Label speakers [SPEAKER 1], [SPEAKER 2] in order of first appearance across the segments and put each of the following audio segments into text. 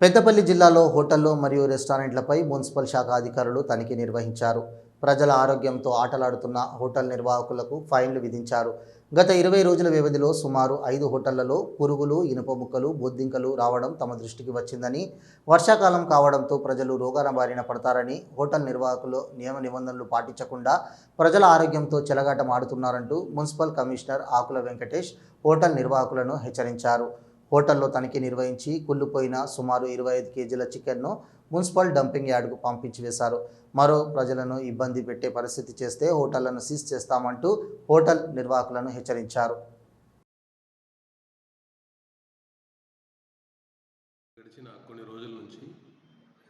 [SPEAKER 1] పెద్దపల్లి జిల్లాలో హోటళ్ళు మరియు రెస్టారెంట్లపై మున్సిపల్ శాఖ అధికారులు తనిఖీ నిర్వహించారు. ప్రజల ఆరోగ్యంతో ఆటలాడుతున్న హోటల్ నిర్వాహకులకు ఫైన్లు విధించారు. గత ఇరవై రోజుల వ్యవధిలో సుమారు ఐదు హోటళ్ళలో పురుగులు ఇనుప ముక్కలు బొద్దింకలు రావడం తమ దృష్టికి వచ్చిందని వర్షాకాలం కావడంతో ప్రజలు రోగాల బారిన పడతారని హోటల్ నిర్వాహకులు నియమ నిబంధనలు పాటించకుండా ప్రజల ఆరోగ్యంతో చెలగాటం ఆడుతున్నారంటూ municipal commissioner Akula Venkatesh hotel నిర్వాహకులను హెచ్చరించారు. హోటల్లో తనిఖీ నిర్వహించి కుళ్ళిపోయిన సుమారు ఇరవై ఐదు కేజీల చికెన్ను మున్సిపల్ డంపింగ్ యార్డుకు పంపించి వేశారు. మరో ప్రజలను ఇబ్బంది పెట్టే పరిస్థితి చేస్తే హోటళ్ళను సీజ్ చేస్తామంటూ హోటల్ నిర్వాహకులను హెచ్చరించారు.
[SPEAKER 2] గడిచిన కొన్ని రోజుల నుంచి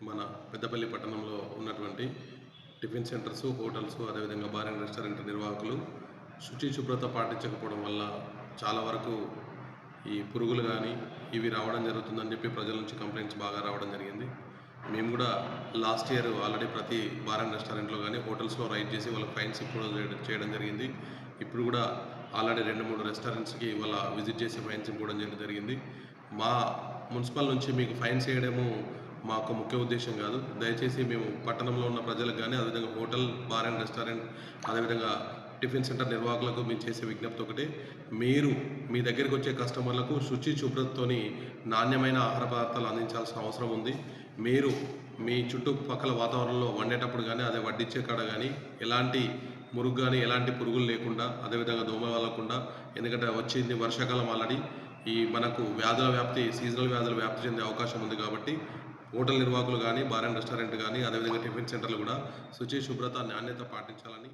[SPEAKER 2] మన పెద్దపల్లి పట్టణంలో ఉన్నటువంటి టిఫిన్ సెంటర్స్ హోటల్స్ అదేవిధంగా బార్ అండ్ రెస్టారెంట్ నిర్వాహకులు శుచి శుభ్రత పాటించకపోవడం వల్ల చాలా వరకు ఈ పురుగులు కానీ ఇవి రావడం జరుగుతుందని చెప్పి ప్రజల నుంచి కంప్లైంట్స్ బాగా రావడం జరిగింది. మేము కూడా లాస్ట్ ఇయర్ ఆల్రెడీ ప్రతి బార్ అండ్ రెస్టారెంట్లో కానీ హోటల్స్లో రైడ్ చేసి వాళ్ళ ఫైన్స్ ఇప్పుడు చేయడం జరిగింది. ఇప్పుడు కూడా ఆల్రెడీ రెండు మూడు రెస్టారెంట్స్కి వాళ్ళ విజిట్ చేసి ఫైన్స్ ఇవ్వడం చేయడం జరిగింది. మా మున్సిపల్ నుంచి మీకు ఫైన్స్ వేయడము మా యొక్క ముఖ్య ఉద్దేశం కాదు. దయచేసి మేము పట్టణంలో ఉన్న ప్రజలకు కానీ అదేవిధంగా హోటల్ బార్ అండ్ రెస్టారెంట్ అదేవిధంగా టిఫిన్ సెంటర్ నిర్వాహకులకు మేము చేసే విజ్ఞప్తి ఒకటే. మీరు మీ దగ్గరికి వచ్చే కస్టమర్లకు శుచి శుభ్రతతోని నాణ్యమైన ఆహార పదార్థాలు అందించాల్సిన అవసరం ఉంది. మీరు మీ చుట్టుపక్కల వాతావరణంలో వండేటప్పుడు కానీ అదే వడ్డించే కాడ కానీ ఎలాంటి మురుగు కానీ ఎలాంటి పురుగులు లేకుండా అదేవిధంగా దోమ వాళ్ళకుండా ఎందుకంటే వచ్చింది వర్షాకాలం ఆల్రెడీ ఈ మనకు వ్యాధుల వ్యాప్తి సీజనల్ వ్యాధుల వ్యాప్తి చెందే అవకాశం ఉంది కాబట్టి హోటల్ నిర్వాహకులు కానీ బార్ అండ్ రెస్టారెంట్ కానీ అదేవిధంగా టిఫిన్ సెంటర్లు కూడా శుచి శుభ్రత నాణ్యత పాటించాలని